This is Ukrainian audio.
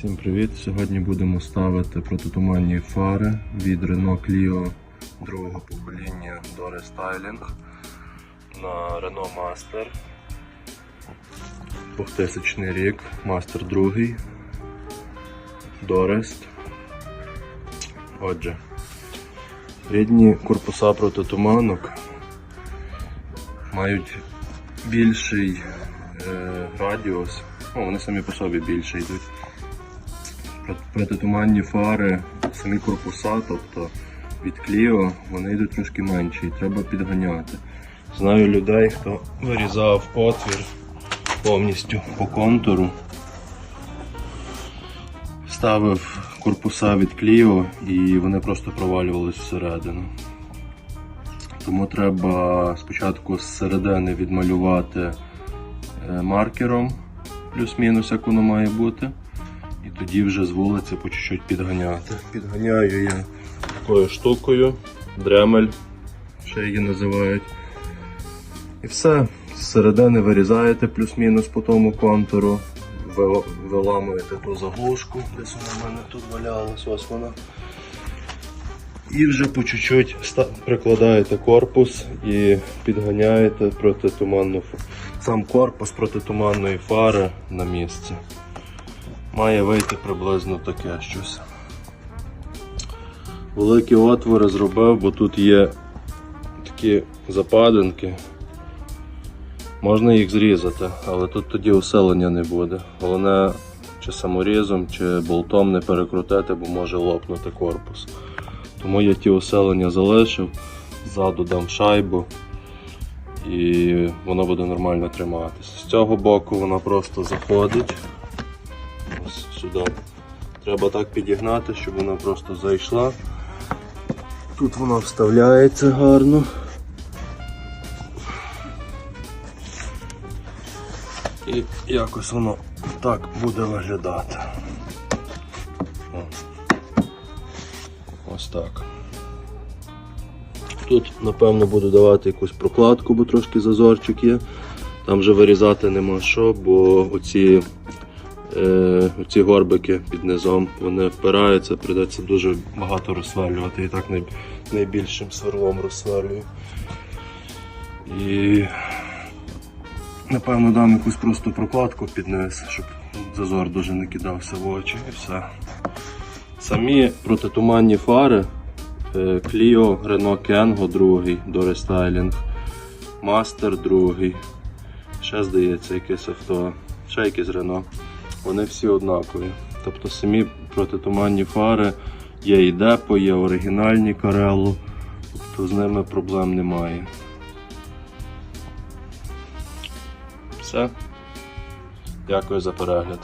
Всім привіт! Сьогодні будемо ставити протитуманні фари від Renault Clio другого покоління до рестайлінг на Renault Master 2000 рік, Master 2 Дорест. Отже, рідні корпуса протитуманок мають більший е, радіус, ну, вони самі по собі більше йдуть. Прот- Протитуманні фари, самі корпуса, тобто від Clio, вони йдуть трошки менші і треба підганяти. Знаю людей, хто вирізав отвір повністю по контуру, ставив корпуса від Clio і вони просто провалювались всередину. Тому треба спочатку з середини відмалювати е, маркером, плюс-мінус, як воно має бути. Тоді вже з вулиці по чуть-чуть підганяти. Підганяю я такою штукою, дремель, ще її називають. І все. З середини вирізаєте плюс-мінус по тому контуру, ви- виламуєте ту заглушку, десь вона в мене тут валялась, ось вона. І вже по чуть-чуть прикладаєте корпус і підганяєте протитуманну сам корпус протитуманної фари на місце. Має вийти приблизно таке щось. Великі отвори зробив, бо тут є такі западинки. Можна їх зрізати, але тут тоді усилення не буде. Головне, чи саморізом, чи болтом не перекрутити, бо може лопнути корпус. Тому я ті усилення залишив, ззаду дам шайбу і воно буде нормально триматися. З цього боку вона просто заходить сюди. Треба так підігнати, щоб вона просто зайшла. Тут вона вставляється гарно. І якось воно так буде виглядати. Ось так. Тут, напевно, буду давати якусь прокладку, бо трошки зазорчик є. Там вже вирізати нема що, бо оці, е, оці горбики під низом вони впираються, прийдеться дуже багато розсверлювати. І так най, найбільшим сверлом розсверлюю. І напевно дам якусь просто прокладку під низ, щоб зазор дуже не кидався в очі і все. Самі протитуманні фари е, Clio Renault Kengo другий до рестайлінг, Master другий, ще здається якесь авто, ще якесь Renault. Вони всі однакові. Тобто самі протитуманні фари є і депо, є оригінальні карелу, тобто з ними проблем немає. Все. Дякую за перегляд.